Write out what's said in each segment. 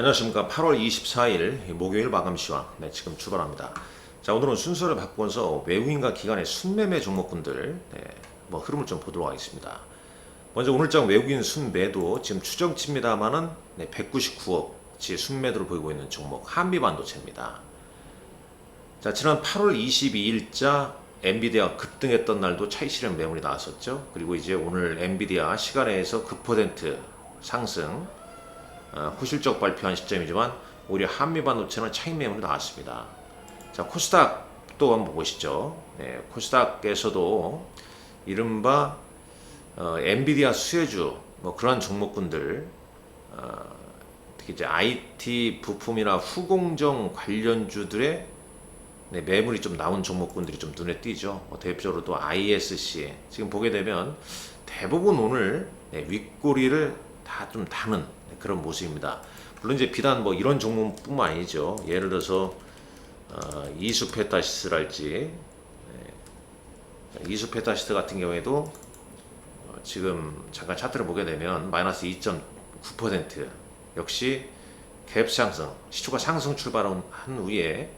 안녕하십니까. 8월 24일 목요일 마감 시황. 네, 지금 출발합니다. 자, 오늘은 순서를 바꿔서 외국인과 기관의 순매매 종목군들, 네, 뭐 흐름을 좀 보도록 하겠습니다. 먼저 오늘장 외국인 순매도 지금 추정치입니다만은 네, 199억치 순매도를 보이고 있는 종목 한미반도체입니다. 자, 지난 8월 22일자 엔비디아 급등했던 날도 차익 실현 매물이 나왔었죠. 그리고 이제 오늘 엔비디아 시간에서 급퍼센트 상승 어, 후실적 발표한 시점이지만 오히려 한미 반도체는 차익 매물이 나왔습니다. 자 코스닥 또 한번 보시죠. 네, 코스닥에서도 이른바 어, 엔비디아 수혜주 뭐 그런 종목군들 어, 특히 이제 IT 부품이나 후공정 관련주들의 네, 매물이 좀 나온 종목군들이 좀 눈에 띄죠. 뭐 대표적으로 또 ISC 지금 보게 되면 대부분 오늘 네, 윗꼬리를 다좀 네, 그런 모습입니다. 물론 이제 비단 뭐 이런 종목뿐만 아니죠. 예를 들어서 어, 이수페타시스랄지 네, 이수페타시스 같은 경우에도 어, 지금 잠깐 차트를 보게 되면 마이너스 2.9% 역시 갭 상승 시초가 상승 출발한 후에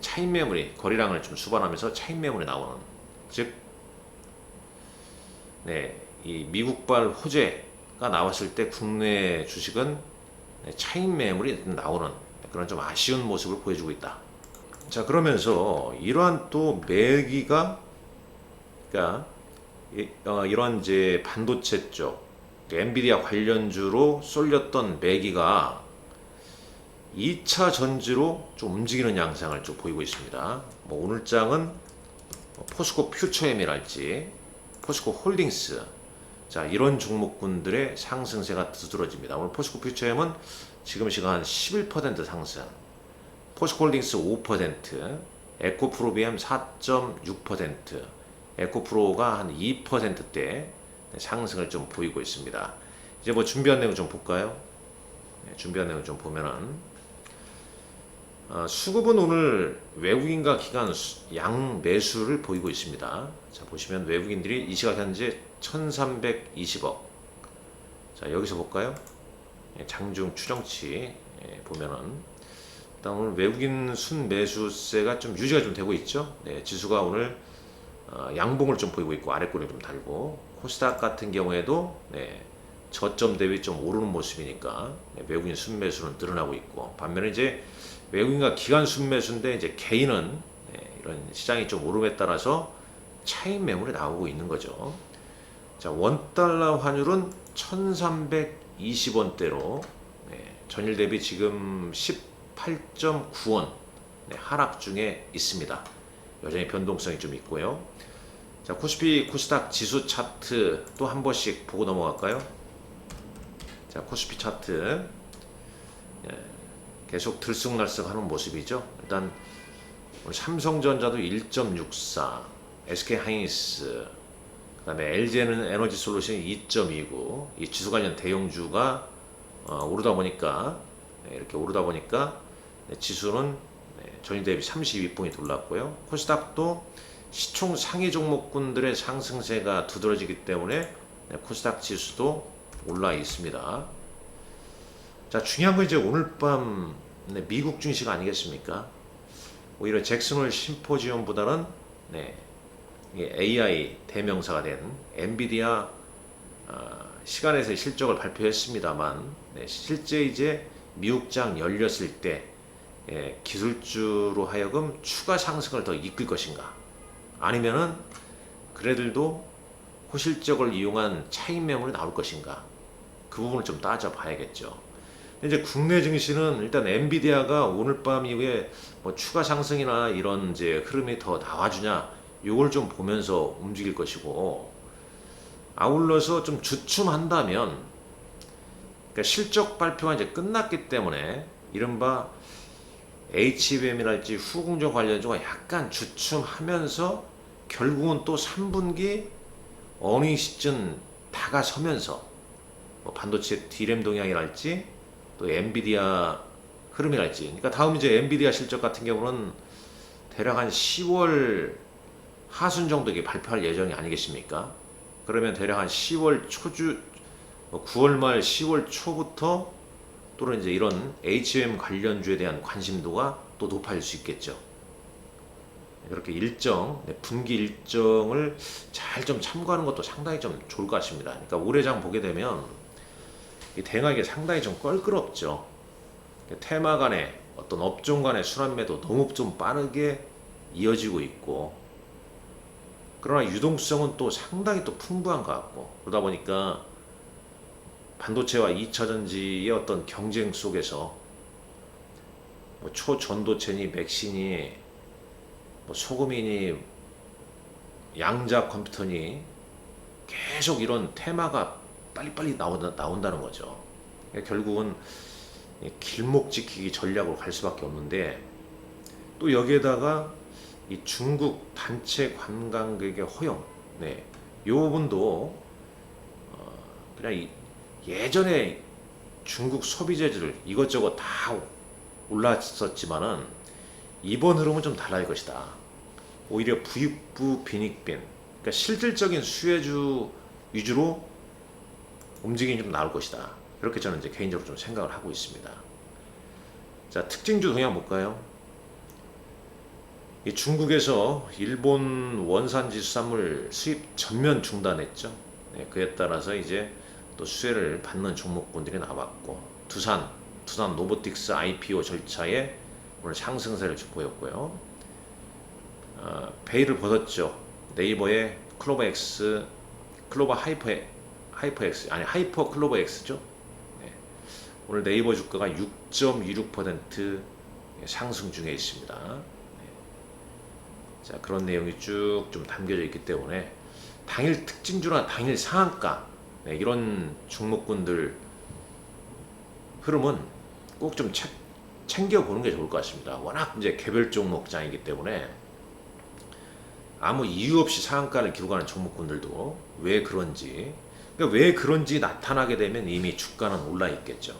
차익 매물이 거래량을 좀 수반하면서 차익 매물이 나오는 즉 네, 이 미국발 호재 가 나왔을 때 국내 주식은 차익 매물이 나오는 그런 좀 아쉬운 모습을 보여주고 있다. 자 그러면서 이러한 또 매기가 그러니까 이- 어, 이러한 이제 반도체 쪽 엔비디아 관련주로 쏠렸던 매기가 2차 전지로 좀 움직이는 양상을 좀 보이고 있습니다. 뭐 오늘 장은 포스코 퓨처엠이랄지 포스코 홀딩스 자 이런 종목군들의 상승세가 두드러집니다. 오늘 포스코 퓨처엠은 지금 시간 11% 상승, 포스코 홀딩스 5%, 에코프로비엠 4.6%, 에코프로가 한 2%대 상승을 좀 보이고 있습니다. 이제 뭐 준비한 내용 좀 볼까요? 네, 준비한 내용 좀 보면은 어, 수급은 오늘 외국인과 기관 수- 양 매수를 보이고 있습니다. 자 보시면 외국인들이 이 시각 현재 1,320억. 자 여기서 볼까요? 예, 장중 추정치 예, 보면은 일단 오늘 외국인 순 매수세가 좀 유지가 좀 되고 있죠. 네, 지수가 오늘 어, 양봉을 좀 보이고 있고 아래꼬리 좀 달고 코스닥 같은 경우에도 네, 저점 대비 좀 오르는 모습이니까 네, 외국인 순매수는 늘어나고 있고 반면에 이제 외국인과 기관 순매수인데 이제 개인은 네, 이런 시장이 좀 오름에 따라서 차익 매물이 나오고 있는 거죠. 자, 원 달러 환율은 1,320원대로 네, 전일 대비 지금 18.9원 하락 중에 있습니다. 여전히 변동성이 좀 있고요. 자, 코스피 코스닥 지수 차트 또 한 번씩 보고 넘어갈까요? 자, 코스피 차트 예, 계속 들쑥날쑥하는 모습이죠. 일단 삼성전자도 1.64, SK 하이닉스, 그다음에 LG는 에너지 솔루션이 2.29, 이 지수 관련 대형주가 어, 오르다 보니까 네, 이렇게 오르다 보니까 네, 지수는 네, 전일 대비 32포인트 올랐고요. 코스닥도 시총 상위 종목군들의 상승세가 두드러지기 때문에 네, 코스닥 지수도 올라 있습니다. 자 중요한 건 이제 오늘 밤 네, 미국 증시가 아니겠습니까? 오히려 잭슨홀 심포지엄보다는 네, AI 대명사가 된 엔비디아 아, 시간에서 실적을 발표했습니다만 네, 실제 이제 미국장 열렸을 때 예, 기술주로 하여금 추가 상승을 더 이끌 것인가? 아니면은 그래들도 호실적을 이용한 차익 매물이 나올 것인가? 그 부분을 좀 따져봐야겠죠. 이제 국내 증시는 일단 엔비디아가 오늘 밤 이후에 뭐 추가 상승이나 이런 이제 흐름이 더 나와주냐 요걸 좀 보면서 움직일 것이고 아울러서 좀 주춤한다면 그러니까 실적 발표가 이제 끝났기 때문에 이른바 HBM이랄지 후공정 관련주가 약간 주춤하면서 결국은 또 3분기 어닝 시즌 다가서면서 뭐 반도체 D램 동향이랄지 또 엔비디아 흐름이랄지. 그러니까 다음 이제 엔비디아 실적 같은 경우는 대략 한 10월 하순 정도에 발표할 예정이 아니겠습니까? 그러면 대략 한 10월 초주 9월 말 10월 초부터 또는 이제 이런 HM 관련주에 대한 관심도가 또 높아질 수 있겠죠. 그렇게 일정, 네, 분기 일정을 잘 좀 참고하는 것도 상당히 좀 좋을 것 같습니다. 그러니까 올해장 보게 되면 이 대응하기가 상당히 좀 껄끄럽죠. 테마 간의 어떤 업종 간의 순환매도 너무 좀 빠르게 이어지고 있고 그러나 유동성은 또 상당히 또 풍부한 것 같고 그러다 보니까 반도체와 2차전지의 어떤 경쟁 속에서 뭐 초전도체니 맥시니 뭐 소금이니 양자 컴퓨터니 계속 이런 테마가 빨리빨리 나온다, 나온다는 거죠. 그러니까 결국은 이 길목 지키기 전략으로 갈 수밖에 없는데 또 여기에다가 이 중국 단체 관광객의 허용, 네, 이 부분도 어, 그냥 이 예전에 중국 소비재들 이것저것 다 올랐었지만은 이번 흐름은 좀 달라질 것이다. 오히려 부익부 빈익빈, 그러니까 실질적인 수혜주 위주로 움직임이 좀 나올 것이다. 그렇게 저는 이제 개인적으로 좀 생각을 하고 있습니다. 자, 특징주 동향 볼까요? 이 중국에서 일본 원산 지 수산물 수입 전면 중단했죠. 네, 그에 따라서 이제 또 수혜를 받는 종목군들이 나왔고 두산, 두산 노보틱스 IPO 절차에 오늘 상승세를 보였고요. 어, 베일을 벗었죠. 네이버의 클로버 X, 클로버 하이퍼 하이퍼 X 아니 하이퍼 클로버 X죠. 네. 오늘 네이버 주가가 6.26% 상승 중에 있습니다. 네. 자 그런 내용이 쭉 좀 담겨져 있기 때문에 당일 특징주나 당일 상한가 네, 이런 종목군들 흐름은 꼭 좀 챙겨 보는 게 좋을 것 같습니다. 워낙 이제 개별 종목장이기 때문에 아무 이유 없이 상한가를 기록하는 종목군들도 왜 그런지 그러니까 왜 그런지 나타나게 되면 이미 주가는 올라 있겠죠.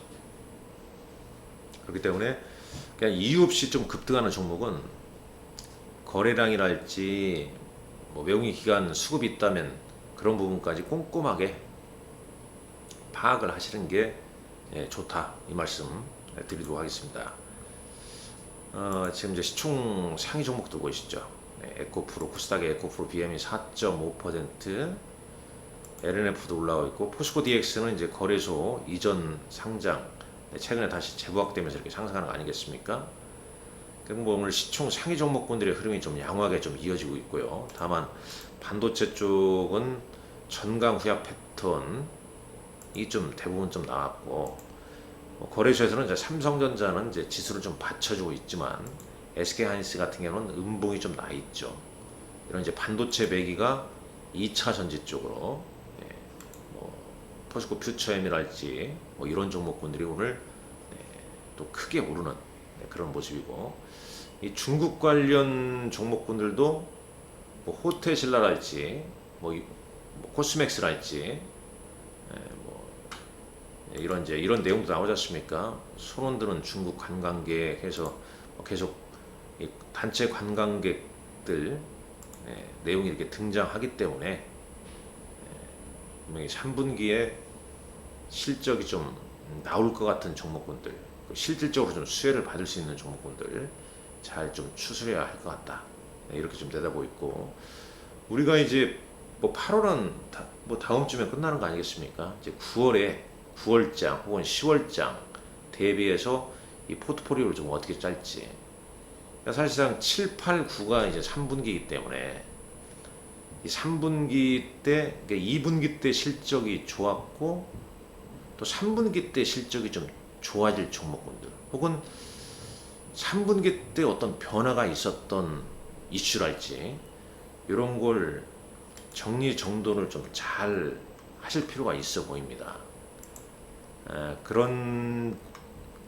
그렇기 때문에 그냥 이유 없이 좀 급등하는 종목은 거래량이랄지 뭐 명의 기간 수급이 있다면 그런 부분까지 꼼꼼하게 파악을 하시는 게 예, 좋다 이 말씀 드리도록 하겠습니다. 어, 지금 이제 시총 상위 종목 들고 계시죠. 네, 에코프로 코스닥의 에코프로 BM이 4.5% LNF도 올라와 있고 포스코 DX는 이제 거래소 이전 상장 네, 최근에 다시 재부각되면서 이렇게 상승하는 거 아니겠습니까? 뭐 오늘 시총 상위 종목군들의 흐름이 좀 양호하게 좀 이어지고 있고요. 다만 반도체 쪽은 전강 후약 패턴 이 좀 대부분 좀 나왔고 뭐 거래소에서는 이제 삼성전자는 이제 지수를 좀 받쳐주고 있지만 SK 하이닉스 같은 경우는 음봉이 좀 나 있죠. 이런 이제 반도체 매기가 2차 전지 쪽으로 예, 뭐 포스코 퓨처엠이랄지 뭐 이런 종목군들이 오늘 네, 또 크게 오르는 네, 그런 모습이고 이 중국 관련 종목군들도 뭐 호텔신라랄지 뭐, 이- 뭐 코스맥스랄지 예, 뭐 이런 이제 이런 내용도 나오지 않습니까? 손원들은 중국 관광객해서 뭐 계속 이 단체 관광객들 예, 내용이 이렇게 등장하기 때문에 예, 분명히 3분기에 실적이 좀 나올 것 같은 종목군들 그 실질적으로 좀 수혜를 받을 수 있는 종목군들 잘 좀 추스려야 할 것 같다. 네, 이렇게 좀 내다보고 있고. 우리가 이제 뭐 8월은 다, 뭐 다음 주면 끝나는 거 아니겠습니까? 이제 9월에 9월장 혹은 10월장 대비해서 이 포트폴리오를 좀 어떻게 짤지. 그러니까 사실상 7, 8, 9가 이제 3분기이기 때문에 이 3분기 때, 그러니까 2분기 때 실적이 좋았고 또 3분기 때 실적이 좀 좋아질 종목군들 혹은 3분기 때 어떤 변화가 있었던 이슈랄지 이런 걸 정리 정돈을 좀 잘 하실 필요가 있어 보입니다. 에, 그런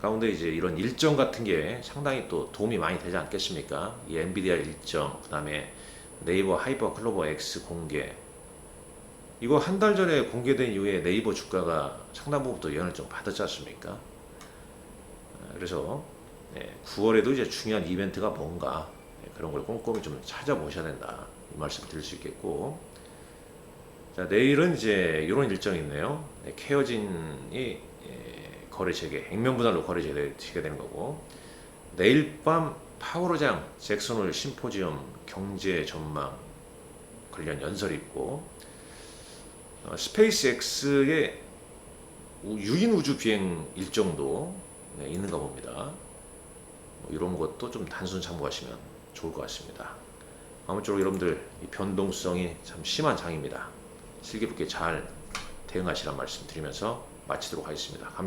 가운데 이제 이런 일정 같은 게 상당히 또 도움이 많이 되지 않겠습니까? 이 엔비디아 일정, 그 다음에 네이버 하이퍼 클로버 X 공개. 이거 한 달 전에 공개된 이후에 네이버 주가가 상당 부분 또 영향을 좀 받았지 않습니까? 어, 그래서 9월에도 이제 중요한 이벤트가 뭔가 네, 그런 걸 꼼꼼히 좀 찾아보셔야 된다. 이 말씀 드릴 수 있겠고. 자, 내일은 이제 이런 일정이 있네요. 네, 케어진이 예, 거래 재개, 액면 분할로 거래 재개가 되는 거고 내일 밤 파워로장 잭슨홀 심포지엄 경제 전망 관련 연설이 있고 어, 스페이스X의 우- 유인 우주 비행 일정도 네, 있는가 봅니다. 뭐 이런 것도 좀 단순 참고하시면 좋을 것 같습니다. 아무쪼록 여러분들 이 변동성이 참 심한 장입니다. 슬기롭게 잘 대응하시란 말씀 드리면서 마치도록 하겠습니다. 감사합니다.